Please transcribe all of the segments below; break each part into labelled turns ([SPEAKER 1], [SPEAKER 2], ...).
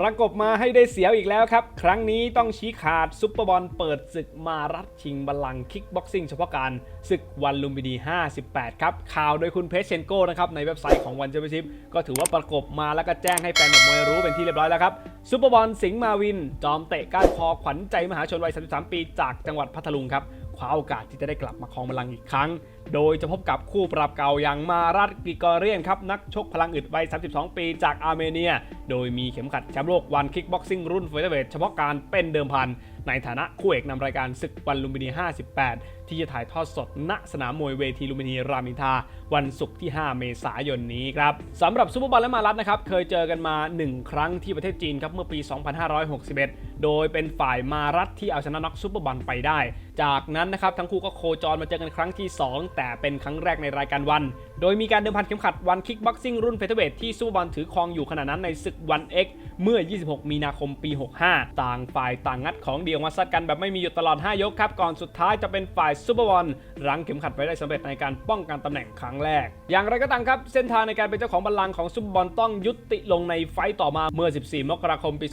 [SPEAKER 1] ประกบมาให้ได้เสียวอีกแล้วครับ ครั้งนี้ต้องชี้ขาดซุปเปอร์บอลเปิดศึกมารัดชิงบัลลังคิกบ็อกซิ่งเฉพาะการศึกวันลุมพินี 58 ครับ ข่าวโดยคุณเพชเชนโก้นะครับ ในเว็บไซต์ของวันชมเปี้ยนชิพก็ถือว่าประกบมาแล้วก็แจ้งให้แฟนมวยรู้เป็นที่เรียบร้อยแล้วครับซุปเปอร์บอลสิงห์มาวิน จอมเตะก้านคอขวัญใจมหาชนวัย 33 ปีจากจังหวัดพัทลุงครับ คว้าโอกาสที่จะได้กลับมาครองบัลลังก์อีกครั้ง โดยจะพบกับคู่ปรับเก่าอย่างมารัตกิกอเรียนครับ นักชกพลังอึดวัย 32 ปีจากอาร์เมเนีย โดยมีเข็มขัดแชมป์โลกวันคิกบ็อกซิ่งรุ่นเฟเธอร์เวทเฉพาะการเป็นเดิมพัน ในฐานะคู่เอกนำรายการศึกวันลุมพินี 58 ที่จะถ่ายทอดสดณสนามมวยเวทีลุมพินีรามอินทาวันศุกร์ที่ 5 เมษายนนี้ครับสำหรับซูเปอร์บอลและมารัตนะครับเคยเจอกันมา 1 ครั้งที่ประเทศจีนครับเมื่อปี 2561 โดยเป็นฝ่ายมารัตที่เอาชนะน็อกซูเปอร์บอลไปได้ จากนั้นนะครับทั้งคู่ก็โคจรมาเจอกันครั้งที่ 2 แต่เป็นครั้งแรกในรายการวันโดยมีการเดิมพันเข็มขัดวันคิกบ็อกซิ่งรุ่นเฟเธอร์เวทที่ซูบอลถือครองอยู่ขณะนั้นในศึกวัน X เมื่อ 26 มีนาคมปี 65 ต่างฝ่ายต่างงัดของเดียวมาซัดกันแบบไม่มีหยุดตลอด 5 ยกครับ ก่อนสุดท้ายจะเป็นฝ่ายซูเปอร์บอลรั้งเข็มขัดไว้ได้สำเร็จในการป้องกันตำแหน่งครั้งแรก อย่างไรก็ตามครับ เส้นทางในการเป็นเจ้าของบัลลังก์ของซูเปอร์บอลต้องยุติลงในไฟต์ต่อมาเมื่อ 14 มกราคมปี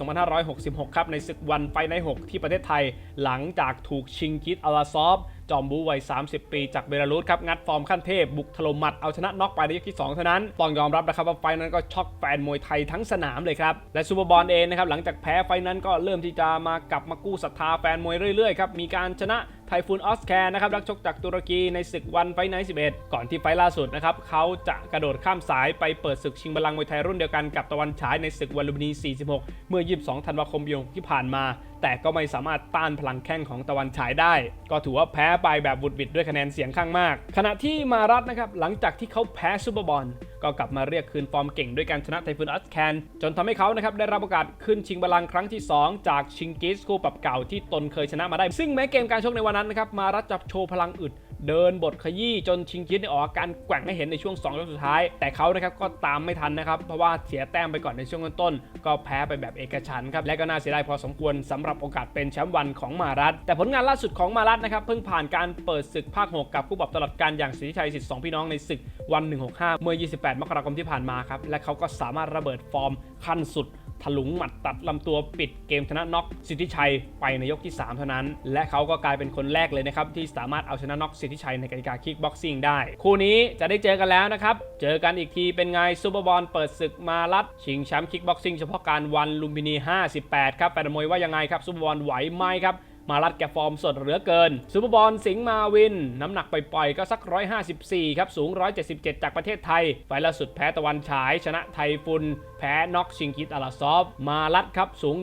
[SPEAKER 1] 2566 ครับในศึกวันไฟใน 6 ที่ประเทศไทย หลังจากถูกชิงกิตอาลาซอฟจอมบูวัย 30 ปีจากเบลารุสครับ งัดฟอร์มขั้นเทพ บุกถล่มหมัดเอาชนะน็อกไปในยกที่ 2 เท่านั้น ต้องยอมรับนะครับว่าไฟนั้นก็ช็อกแฟนมวยไทยทั้งสนามเลยครับ และซูเปอร์บอลเองนะครับหลังจากแพ้ไฟนั้นก็เริ่มที่จะมากลับมากู้ศรัทธาแฟนมวยเรื่อยๆครับมีการชนะไทฟูนออสแคร์นะครับนักชกจากตุรกีในศึกวันไฟไนท์11 ก่อนที่ไฟล่าสุดนะครับเขาจะกระโดดข้ามสายไปเปิดศึกชิงบัลลังก์มวยไทยรุ่นเดียวกันกับตะวันฉายในศึกวันลุมพินี 46 เมื่อ 22 ธันวาคมปีที่ผ่านมา แต่ก็ไม่สามารถต้านพลังแข้งของตะวันฉายได้ ก็ถือว่าแพ้ไปแบบบุดบิดด้วยคะแนนเสียงข้างมาก ขณะที่มารัตนะครับหลังจากที่เขาแพ้ซูเปอร์บอล ก็กลับมาเรียกคืนฟอร์มเก่งด้วยการชนะไทฟูนอัสแคนจนทำให้เขานะครับได้รับโอกาสขึ้นชิงบัลลังก์ครั้งที่ 2 จากชิงกิสคู่ปรับเก่าที่ตนเคยชนะมาได้ ซึ่งแม้เกมการชกในวันนั้นนะครับมารัตจับโชว์พลังอึด เดินบทขยี้จนชิงกิสเนี่ยออกอาการแกว่งให้เห็นในช่วง2ยกสุดท้าย แต่เขานะครับก็ตามไม่ทันนะครับ เพราะว่าเสียแต้มไปก่อนในช่วงต้นก็แพ้ไปแบบเอกฉันครับและก็น่าเสียดายพอสมควรสำหรับโอกาสเป็นแชมป์วันของมารัตแต่ผลงานล่าสุดของมารัตนะครับเพิ่งผ่านการเปิดศึกภาค 6 กับคู่ปรับตลอดการอย่างสิทธิชัยสิทธิ์สองพี่น้องในศึกวัน 165 เมื่อ 28 มกราคมที่ผ่านมาครับและเขาก็สามารถระเบิดฟอร์มขั้นสุด ถลุงหมัดตัดลำตัวปิดเกมชนะน็อกสิทธิชัยไปในยกที่ 3 เท่านั้น และเขาก็กลายเป็นคนแรกเลยนะครับ ที่สามารถเอาชนะน็อกสิทธิชัยในกติกาคิกบ็อกซิ่งได้ คู่นี้จะได้เจอกันแล้วนะครับ เจอกันอีกทีเป็นไงซูเปอร์บอลเปิดศึกมาลัด ชิงแชมป์คิกบ็อกซิ่งเฉพาะการวันลุมพินี 58 ครับแฟนมวยว่ายังไงครับซูเปอร์บอลไหวไหมครับ มารัดแกฟอร์มสดเหลือเกินซูเปอร์บอลสิงห์มาวิน น้ำหนักปล่อยๆก็สัก 154 ครับ สูง 177 จากประเทศไทย ไฟล์ล่าสุดแพ้ตะวันฉาย ชนะไทฟุน แพ้น็อกชิงกิตอาลาซอฟ มารัดครับ สูง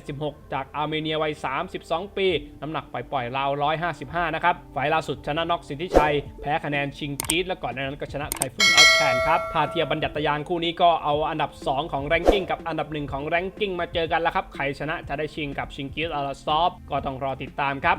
[SPEAKER 1] 176 จากอาร์เมเนียวัย 32 ปี น้ำหนักปล่อยๆราว 155 นะครับ ไฟล์ล่าสุดชนะน็อกสิทธิชัย แพ้คะแนนชิงกิตและก่อนหน้านั้นก็ชนะไทฟุนออสแคนครับถ้าเทียบบัญญัตยานคู่นี้ก็เอาอันดับ 2 ของแรงกิ้งกับอันดับ1ของแรงกิ้งมาเจอกันแล้วครับใครชนะจะได้ชิงกับชิงกิตอาลาซอฟก็ต้องรอติดตามครับ